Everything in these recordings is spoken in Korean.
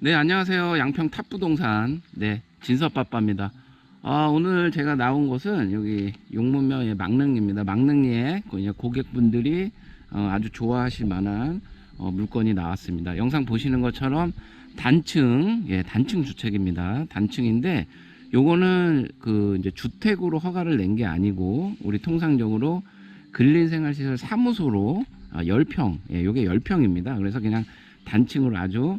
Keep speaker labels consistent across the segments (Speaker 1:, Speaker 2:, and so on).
Speaker 1: 네, 안녕하세요. 양평 탑부동산 네 진섭빠빠입니다. 아, 오늘 제가 나온 곳은 여기 용문면의 망릉리입니다. 망릉리에 그 고객분들이 어, 아주 좋아하실 만한 어, 물건이 나왔습니다. 영상 보시는 것처럼 단층, 예, 단층 주택입니다. 단층인데 요거는 그 이제 주택으로 허가를 낸 게 아니고 우리 통상적으로 근린생활시설 사무소로 아, 10평, 예, 요게 10평입니다. 그래서 그냥 단층으로 아주 어,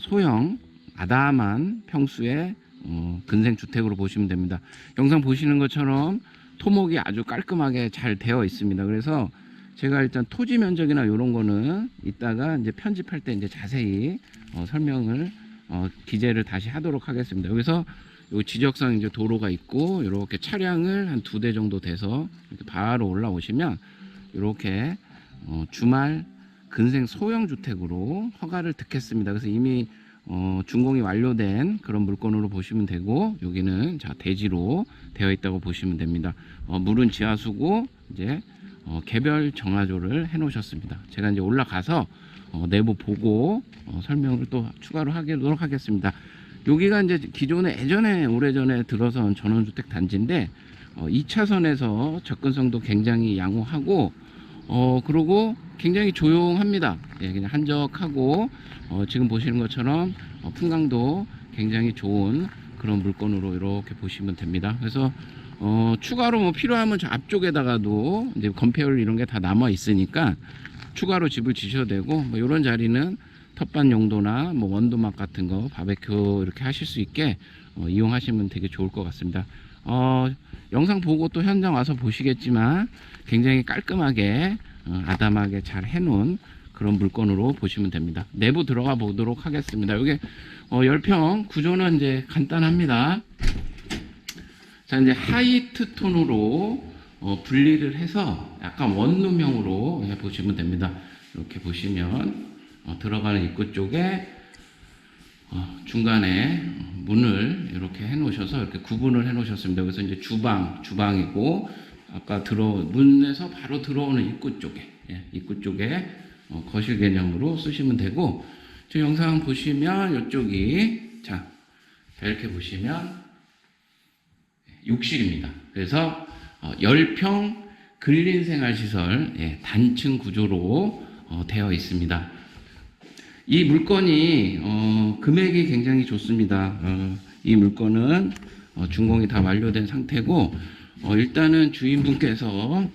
Speaker 1: 소형 아담한 평수의 어, 근생 주택으로 보시면 됩니다. 영상 보시는 것처럼 토목이 아주 깔끔하게 잘 되어 있습니다. 그래서 제가 일단 토지 면적이나 이런 거는 이따가 이제 편집할 때 이제 자세히 어, 설명을 어, 기재를 다시 하도록 하겠습니다. 여기서 요 지적상 이제 도로가 있고 이렇게 차량을 한 두 대 정도 돼서 바로 올라오시면 이렇게 어, 주말 근생 소형 주택으로 허가를 득했습니다. 그래서 이미 어, 준공이 완료된 그런 물건으로 보시면 되고 여기는 자 대지로 되어 있다고 보시면 됩니다. 어, 물은 지하수고 이제 어, 개별 정화조를 해 놓으셨습니다. 제가 이제 올라가서 어, 내부 보고 어, 설명을 또 추가로 하도록 하겠습니다. 여기가 이제 기존에 예전에 오래전에 들어선 전원주택 단지인데 어, 2차선에서 접근성도 굉장히 양호하고 어 그리고 굉장히 조용합니다. 예, 그냥 한적하고 어, 지금 보시는 것처럼 어, 풍광도 굉장히 좋은 그런 물건으로 이렇게 보시면 됩니다. 그래서 어, 추가로 뭐 필요하면 저 앞쪽에다가도 이제 건폐율 이런 게 다 남아 있으니까 추가로 집을 지셔도 되고 뭐 이런 자리는 텃밭 용도나 뭐 원두막 같은 거 바베큐 이렇게 하실 수 있게 어, 이용하시면 되게 좋을 것 같습니다. 어, 영상 보고 또 현장 와서 보시겠지만 굉장히 깔끔하게 어, 아담하게 잘 해놓은 그런 물건으로 보시면 됩니다. 내부 들어가 보도록 하겠습니다. 여기 어, 10평 구조는 이제 간단합니다. 자 이제 하이트 톤으로 어, 분리를 해서 약간 원룸형으로 해 보시면 됩니다. 이렇게 보시면 어, 들어가는 입구 쪽에 어, 중간에 문을 이렇게 해 놓으셔서 이렇게 구분을 해 놓으셨습니다. 그래서 이제 주방, 주방이고 아까 들어 문에서 바로 들어오는 입구 쪽에 예, 입구 쪽에 어, 거실 개념으로 쓰시면 되고 저 영상 보시면 이쪽이 자 이렇게 보시면 욕실입니다. 그래서 어, 10평 근린생활시설 예, 단층 구조로 어, 되어 있습니다. 이 물건이 어, 금액이 굉장히 좋습니다. 어, 이 물건은 어, 준공이 다 완료된 상태고 어, 일단은 주인분께서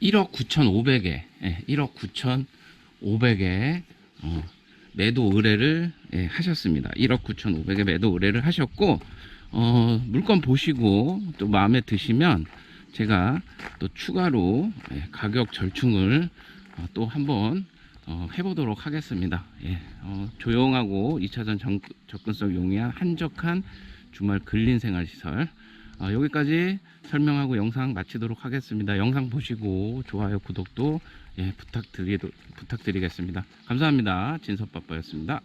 Speaker 1: 1억 9,500에 예, 1억 9,500에 어, 매도 의뢰를 예, 하셨습니다. 1억 9,500에 매도 의뢰를 하셨고 어, 물건 보시고 또 마음에 드시면 제가 또 추가로 예, 가격 절충을 어, 또 한번 어, 해보도록 하겠습니다. 예, 어, 조용하고 2차선 정, 접근성 용이한 한적한 주말 근린 생활 시설 어, 여기까지 설명하고 영상 마치도록 하겠습니다. 영상 보시고 좋아요, 구독도 예, 부탁드리, 부탁드리겠습니다. 감사합니다. 진섭빠빠였습니다.